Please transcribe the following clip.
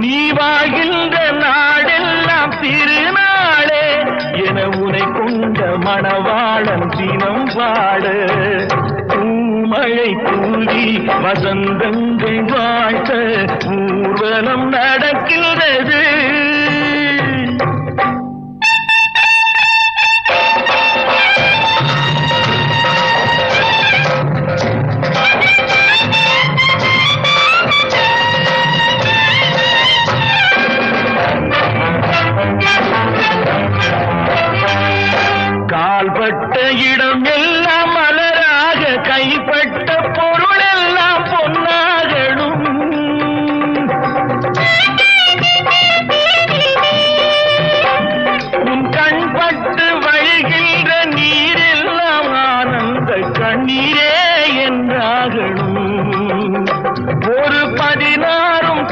நீ வாழ்கின்ற நாடெல்லாம் திருநாளே என உனை கொண்ட மணவாளன் தினம் வாழ. பூமழை தூவி வசந்தங்கள் வாழ்த்த ஊர்வலம் நடக்கின்றது இடம் எல்லாம் மலராக கைப்பட்ட பொருள் எல்லாம் பொன்னாகணும். உன் கண்பட்டு வழிகின்ற நீரெல்லாம் ஆனந்த கண்ணீரே என்றாகணும்.